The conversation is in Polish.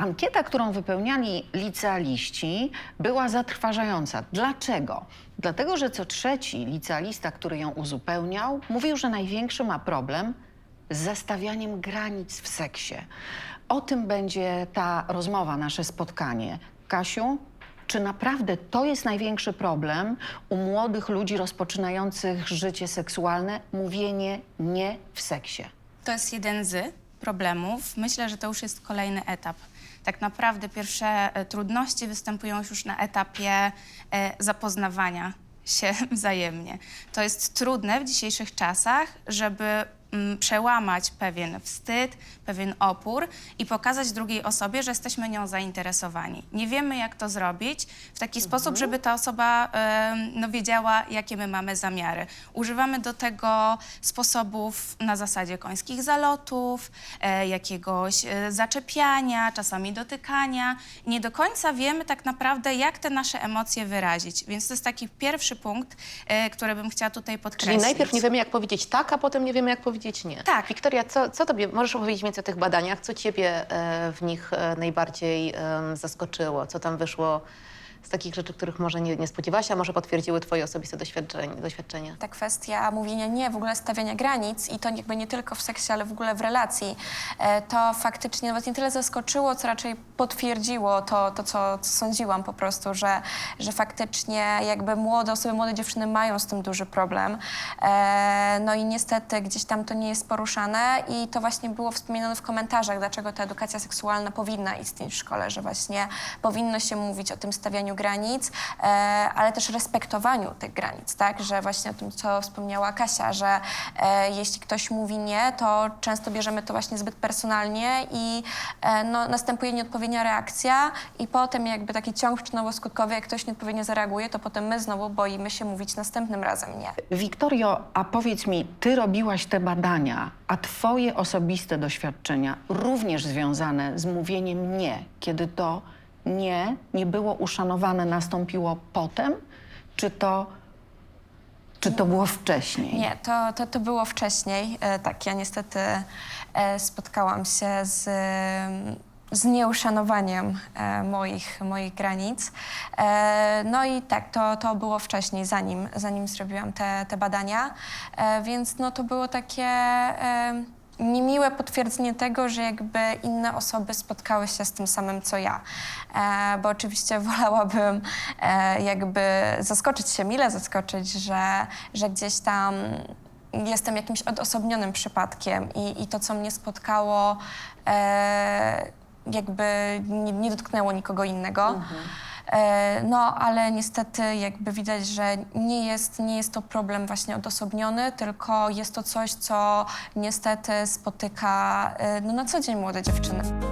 Ankieta, którą wypełniali licealiści, była zatrważająca. Dlaczego? Dlatego, że co trzeci licealista, który ją uzupełniał, mówił, że największy ma problem z zastawianiem granic w seksie. O tym będzie ta rozmowa, nasze spotkanie. Kasiu, czy naprawdę to jest największy problem u młodych ludzi rozpoczynających życie seksualne? Mówienie nie w seksie. To jest jeden z problemów. Myślę, że to już jest kolejny etap. Tak naprawdę pierwsze e, trudności występują już na etapie e, zapoznawania się wzajemnie. To jest trudne w dzisiejszych czasach, żeby przełamać pewien wstyd, pewien opór i pokazać drugiej osobie, że jesteśmy nią zainteresowani. Nie wiemy, jak to zrobić w taki sposób, żeby ta osoba no, wiedziała, jakie my mamy zamiary. Używamy do tego sposobów na zasadzie końskich zalotów, e, jakiegoś e, zaczepiania, czasami dotykania. Nie do końca wiemy tak naprawdę, jak te nasze emocje wyrazić. Więc to jest taki pierwszy punkt, e, który bym chciała tutaj Czyli podkreślić. najpierw nie wiemy, jak powiedzieć tak, a potem nie wiemy, jak powiedzieć nie. Tak. Wiktoria, co, co tobie, możesz opowiedzieć mi o tych badaniach, co ciebie e, w nich e, najbardziej zaskoczyło? Co tam wyszło z takich rzeczy, których może nie, nie spodziewałaś, a może potwierdziły twoje osobiste doświadczenie, doświadczenia? ta kwestia mówienia nie, w ogóle stawiania granic i to jakby nie tylko w seksie, ale w ogóle w relacji, e, to faktycznie nawet nie tyle zaskoczyło, co raczej potwierdziło to, to co, co sądziłam po prostu, że, że faktycznie jakby młode osoby, młode dziewczyny mają z tym duży problem. E, No i niestety gdzieś tam to nie jest poruszane i to właśnie było wspomniane w komentarzach, dlaczego ta edukacja seksualna powinna istnieć w szkole, że właśnie powinno się mówić o tym stawianiu granic, e, ale też respektowaniu tych granic, tak? Że właśnie o tym, co wspomniała Kasia, że e, jeśli ktoś mówi nie, to często bierzemy to właśnie zbyt personalnie i e, no, następuje nieodpowiednia reakcja i potem jakby taki ciąg przyczynowo-skutkowy, jak ktoś nieodpowiednio zareaguje, to potem my znowu boimy się mówić następnym razem nie. Wiktorio, a powiedz mi, ty robiłaś te badania, a twoje osobiste doświadczenia również związane z mówieniem nie, kiedy to nie nie było uszanowane, nastąpiło potem, czy to, czy to było wcześniej? Nie, to, to, to było wcześniej. E, tak, ja niestety e, spotkałam się z, z nieuszanowaniem e, moich, moich granic. No i tak, to, to było wcześniej, zanim, zanim zrobiłam te, te badania. Więc no, to było takie niemiłe potwierdzenie tego, że jakby inne osoby spotkały się z tym samym, co ja. E, bo oczywiście wolałabym e, jakby zaskoczyć się, mile zaskoczyć, że, że gdzieś tam jestem jakimś odosobnionym przypadkiem i, i to, co mnie spotkało, e, jakby nie, nie dotknęło nikogo innego. E, No, ale niestety jakby widać, że nie jest, nie jest to problem właśnie odosobniony, tylko jest to coś, co niestety spotyka e, no, na co dzień młode dziewczyny.